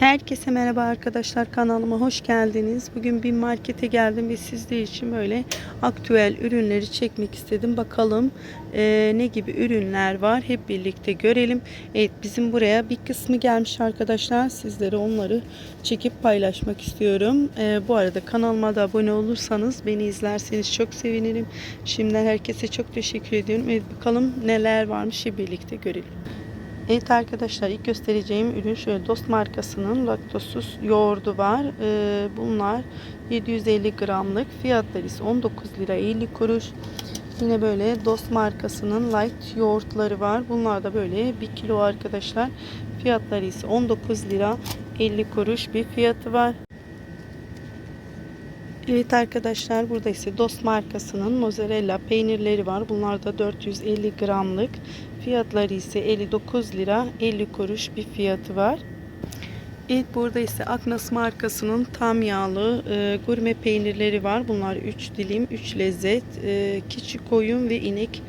Herkese merhaba arkadaşlar kanalıma hoş geldiniz. Bugün bir markete geldim ve sizler için böyle aktüel ürünleri çekmek istedim. Bakalım eee, ne gibi ürünler var hep birlikte görelim. Evet bizim buraya bir kısmı gelmiş arkadaşlar. Sizlere onları çekip paylaşmak istiyorum. Eee, bu arada kanalıma da abone olursanız beni izlerseniz çok sevinirim. Şimdiden herkese çok teşekkür ediyorum. Evet bakalım neler varmış hep birlikte görelim. Evet arkadaşlar ilk göstereceğim ürün şöyle Dost markasının laktosuz yoğurdu var. Ee, bunlar 750 gramlık. Fiyatları ise 19 lira 50 kuruş. Yine böyle Dost markasının light yoğurtları var. Bunlar da böyle 1 kilo arkadaşlar. Fiyatları ise 19 lira 50 kuruş bir fiyatı var. Evet arkadaşlar burada ise Dost markasının mozzarella peynirleri var. Bunlar da 450 gramlık. Fiyatları ise 59 lira 50 kuruş bir fiyatı var. Evet burada ise Aknas markasının tam yağlı e, gurme peynirleri var. Bunlar 3 dilim 3 lezzet. E, keçi koyun ve inek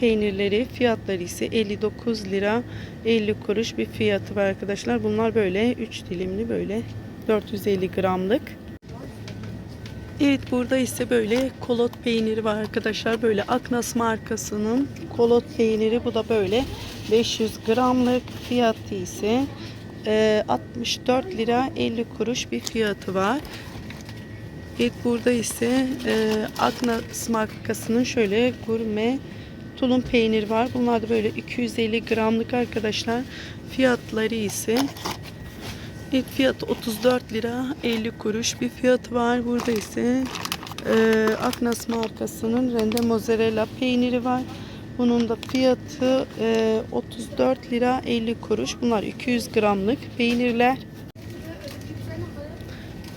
peynirleri fiyatları ise 59 lira 50 kuruş bir fiyatı var arkadaşlar. Bunlar böyle 3 dilimli böyle 450 gramlık. Evet burada ise böyle kolot peyniri var arkadaşlar. Böyle Aknas markasının kolot peyniri. Bu da böyle 500 gramlık. Fiyatı ise e, 64 lira 50 kuruş bir fiyatı var. Evet burada ise e, Aknas markasının şöyle gurme tulum peyniri var. Bunlar da böyle 250 gramlık arkadaşlar. Fiyatları ise İlk fiyatı 34 lira 50 kuruş bir fiyatı var. Burada ise e, Aknas markasının rende mozzarella peyniri var. Bunun da fiyatı e, 34 lira 50 kuruş. Bunlar 200 gramlık peynirler.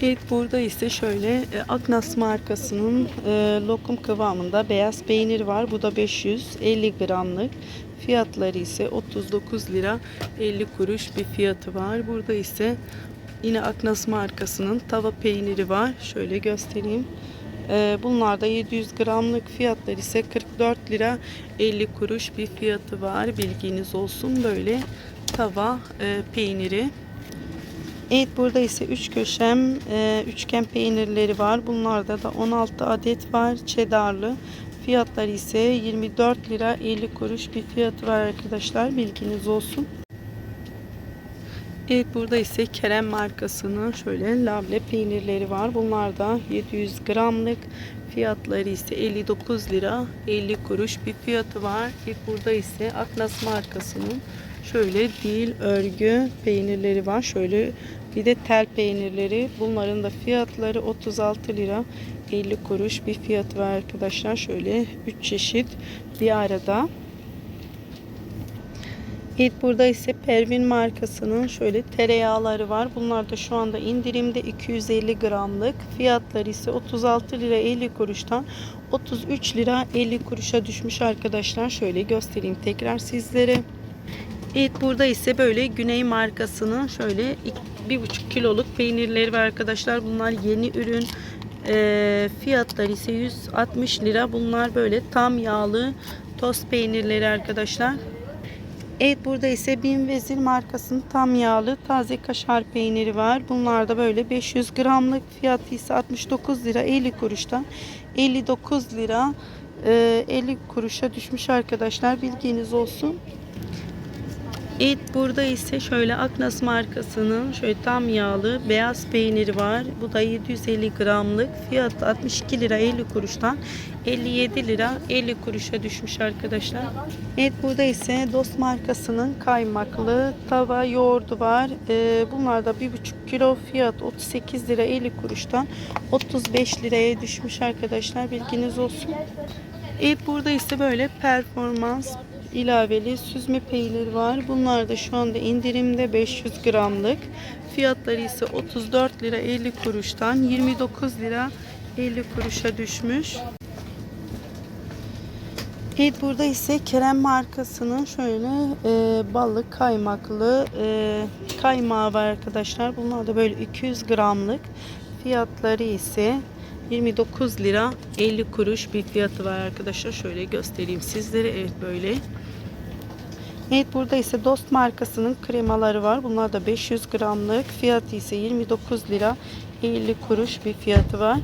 Evet burada ise şöyle e, Aknas markasının e, lokum kıvamında beyaz peynir var. Bu da 550 gramlık. Fiyatları ise 39 lira 50 kuruş bir fiyatı var. Burada ise yine Aknas markasının tava peyniri var. Şöyle göstereyim. E, bunlar da 700 gramlık fiyatları ise 44 lira 50 kuruş bir fiyatı var. Bilginiz olsun böyle tava e, peyniri. Evet burada ise 3 köşem e, üçgen peynirleri var. Bunlarda da 16 adet var çedarlı. Fiyatları ise 24 lira 50 kuruş bir fiyatı var arkadaşlar. Bilginiz olsun. Evet burada ise Kerem markasının şöyle labne peynirleri var. Bunlar da 700 gramlık. Fiyatları ise 59 lira 50 kuruş bir fiyatı var. Evet burada ise Aknas markasının şöyle dil örgü peynirleri var. Şöyle bir de tel peynirleri. Bunların da fiyatları 36 lira 50 kuruş bir fiyatı var arkadaşlar. Şöyle 3 çeşit bir arada. Evet burada ise Pervin markasının şöyle tereyağları var. Bunlar da şu anda indirimde 250 gramlık. Fiyatları ise 36 lira 50 kuruştan 33 lira 50 kuruşa düşmüş arkadaşlar. Şöyle göstereyim tekrar sizlere. Evet burada ise böyle Güney markasının şöyle 1,5 kiloluk peynirleri var arkadaşlar. Bunlar yeni ürün. E, fiyatları ise 160 lira. Bunlar böyle tam yağlı tost peynirleri arkadaşlar. Evet burada ise Bin Vezir markasının tam yağlı taze kaşar peyniri var. Bunlar da böyle 500 gramlık fiyatı ise 69 lira 50 kuruştan 59 lira e, 50 kuruşa düşmüş arkadaşlar bilginiz olsun. Evet burada ise şöyle Aknas markasının şöyle tam yağlı beyaz peyniri var. Bu da 750 gramlık. Fiyat 62 lira 50 kuruştan 57 lira 50 kuruşa düşmüş arkadaşlar. Evet burada ise Dost markasının kaymaklı tava yoğurdu var. Ee, bunlar da 1,5 kilo fiyat 38 lira 50 kuruştan 35 liraya düşmüş arkadaşlar. Bilginiz olsun. Evet burada ise böyle performans ilaveli süzme peynir var. Bunlar da şu anda indirimde 500 gramlık. Fiyatları ise 34 lira 50 kuruştan 29 lira 50 kuruşa düşmüş. Evet burada ise Kerem markasının şöyle e, ballı kaymaklı e, kaymağı var arkadaşlar. Bunlar da böyle 200 gramlık. Fiyatları ise 29 lira 50 kuruş bir fiyatı var arkadaşlar. Şöyle göstereyim sizlere. Evet böyle. Evet burada ise Dost markasının kremaları var. Bunlar da 500 gramlık. Fiyatı ise 29 lira 50 kuruş bir fiyatı var.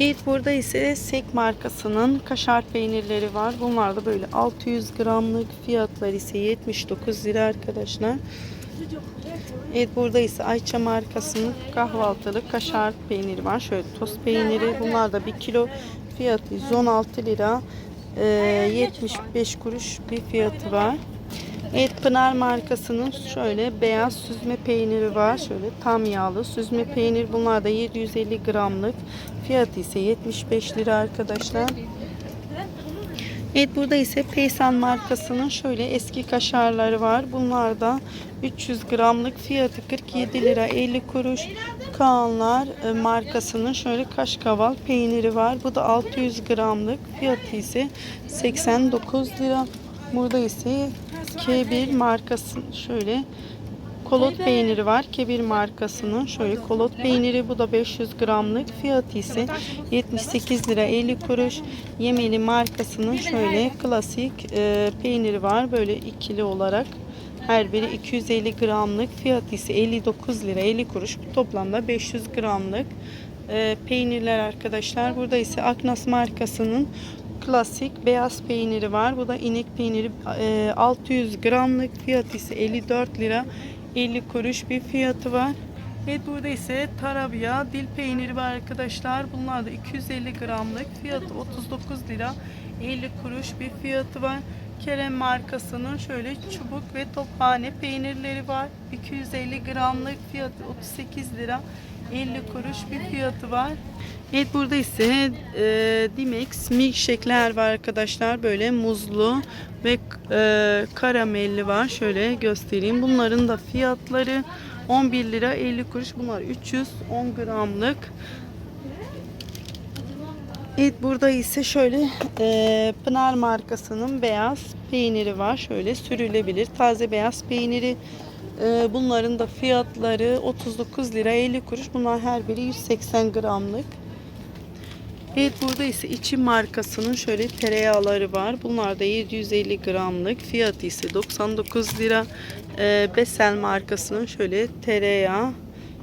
Evet burada ise Sek markasının kaşar peynirleri var. Bunlar da böyle 600 gramlık. Fiyatları ise 79 lira arkadaşlar. Evet burada ise Ayça markasının kahvaltılık kaşar peyniri var. Şöyle tost peyniri. Bunlar da 1 kilo fiyatı 116 lira. Ee, 75 kuruş bir fiyatı var. Evet Pınar markasının şöyle beyaz süzme peyniri var. Şöyle tam yağlı süzme peynir. Bunlar da 750 gramlık. Fiyatı ise 75 lira arkadaşlar. Evet burada ise Peysan markasının şöyle eski kaşarları var. Bunlar da 300 gramlık fiyatı 47 lira 50 kuruş. Kaanlar e, markasının şöyle kaşkaval peyniri var. Bu da 600 gramlık fiyatı ise 89 lira. Burada ise K1 markasının şöyle kolot peyniri var. Kebir markasının şöyle kolot peyniri bu da 500 gramlık fiyatı ise 78 lira 50 kuruş. Yemeli markasının şöyle klasik e, peyniri var böyle ikili olarak. Her biri 250 gramlık fiyatı ise 59 lira 50 kuruş. Bu toplamda 500 gramlık e, peynirler arkadaşlar. Burada ise Aknas markasının klasik beyaz peyniri var. Bu da inek peyniri e, 600 gramlık fiyatı ise 54 lira 50 kuruş bir fiyatı var. Evet burada ise tarabya dil peyniri var arkadaşlar. Bunlar da 250 gramlık fiyatı 39 lira 50 kuruş bir fiyatı var. Kerem markasının şöyle çubuk ve tophane peynirleri var. 250 gramlık fiyatı 38 lira 50 kuruş bir fiyatı var. Evet burada ise e, Dimex milkshake'ler var arkadaşlar. Böyle muzlu ve e, karamelli var. Şöyle göstereyim. Bunların da fiyatları 11 lira 50 kuruş. Bunlar 310 gramlık. Evet burada ise şöyle e, Pınar markasının beyaz peyniri var. Şöyle sürülebilir. Taze beyaz peyniri. E, bunların da fiyatları 39 lira 50 kuruş. Bunlar her biri 180 gramlık. Evet burada ise içi markasının şöyle tereyağları var. Bunlar da 750 gramlık. Fiyatı ise 99 lira. Ee, Besel markasının şöyle tereyağı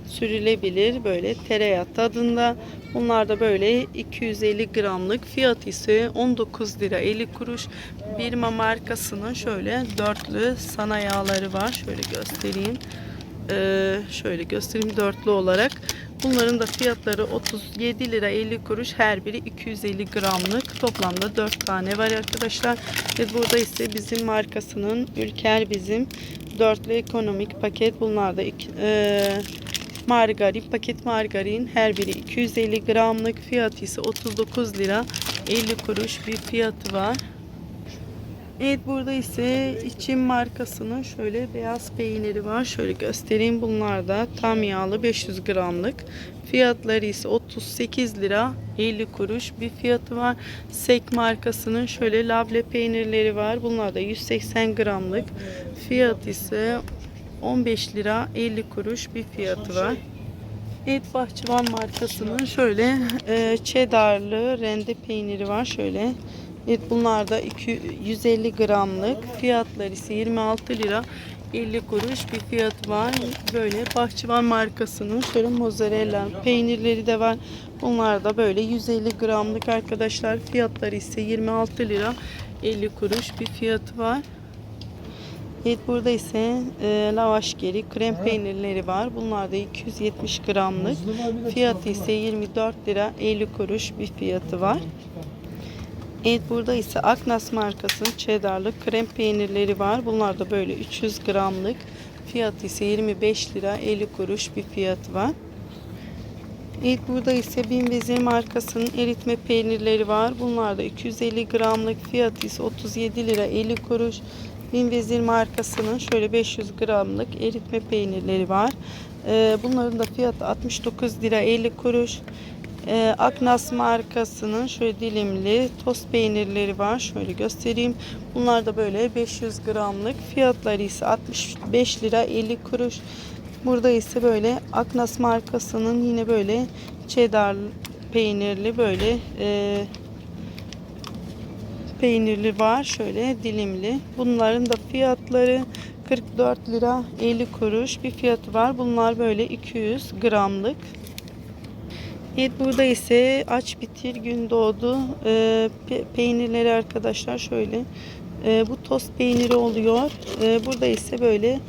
sürülebilir böyle tereyağı tadında. Bunlar da böyle 250 gramlık. Fiyatı ise 19 lira 50 kuruş. Birma markasının şöyle dörtlü sana yağları var. Şöyle göstereyim. Ee, şöyle göstereyim dörtlü olarak. Bunların da fiyatları 37 lira 50 kuruş. Her biri 250 gramlık. Toplamda 4 tane var arkadaşlar. Ve burada ise bizim markasının Ülker bizim dörtlü ekonomik paket. Bunlar da e, margarin, paket margarin. Her biri 250 gramlık. Fiyatı ise 39 lira 50 kuruş bir fiyatı var. Evet burada ise içim markasının şöyle beyaz peyniri var. Şöyle göstereyim. Bunlar da tam yağlı 500 gramlık. Fiyatları ise 38 lira 50 kuruş bir fiyatı var. Sek markasının şöyle labne peynirleri var. Bunlar da 180 gramlık. Fiyat ise 15 lira 50 kuruş bir fiyatı var. Evet Bahçıvan markasının şöyle e, cheddarlı rende peyniri var. Şöyle Evet bunlar da 2, 150 gramlık. Fiyatları ise 26 lira 50 kuruş bir fiyatı var. Böyle Bahçıvan markasının şöyle mozzarella peynirleri de var. Bunlar da böyle 150 gramlık arkadaşlar. Fiyatları ise 26 lira 50 kuruş bir fiyatı var. Evet burada ise e, lavaş geri krem peynirleri var. Bunlar da 270 gramlık. Fiyatı ise 24 lira 50 kuruş bir fiyatı var. Evet burada ise Aknas markasının cheddarlı krem peynirleri var. Bunlar da böyle 300 gramlık. Fiyatı ise 25 lira 50 kuruş bir fiyatı var. Evet burada ise Binvezir markasının eritme peynirleri var. Bunlar da 250 gramlık fiyatı ise 37 lira 50 kuruş. Binvezir markasının şöyle 500 gramlık eritme peynirleri var. Ee, bunların da fiyatı 69 lira 50 kuruş. Ee, Aknas markasının şöyle dilimli tost peynirleri var. Şöyle göstereyim. Bunlar da böyle 500 gramlık. Fiyatları ise 65 lira 50 kuruş. Burada ise böyle Aknas markasının yine böyle cheddar peynirli böyle e, peynirli var. Şöyle dilimli. Bunların da fiyatları 44 lira 50 kuruş bir fiyatı var. Bunlar böyle 200 gramlık. Evet burada ise aç bitir gün doğdu. Ee, pe- peynirleri arkadaşlar şöyle. Ee, bu tost peyniri oluyor. Ee, burada ise böyle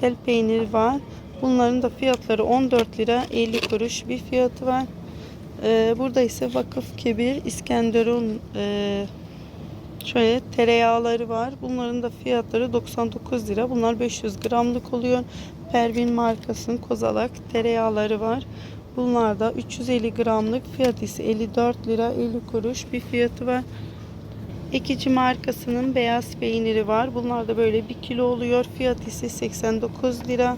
tel peynir var. Bunların da fiyatları 14 lira 50 kuruş bir fiyatı var. Ee, burada ise vakıf kebir İskenderun e, şöyle tereyağları var. Bunların da fiyatları 99 lira. Bunlar 500 gramlık oluyor. Pervin markasının kozalak tereyağları var Bunlar da 350 gramlık fiyat ise 54 lira 50 kuruş bir fiyatı var. Ekici markasının beyaz peyniri var. Bunlar da böyle 1 kilo oluyor. Fiyat ise 89 lira.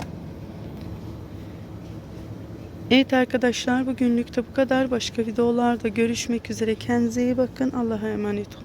Evet arkadaşlar bugünlük de bu kadar. Başka videolarda görüşmek üzere. Kendinize iyi bakın. Allah'a emanet olun.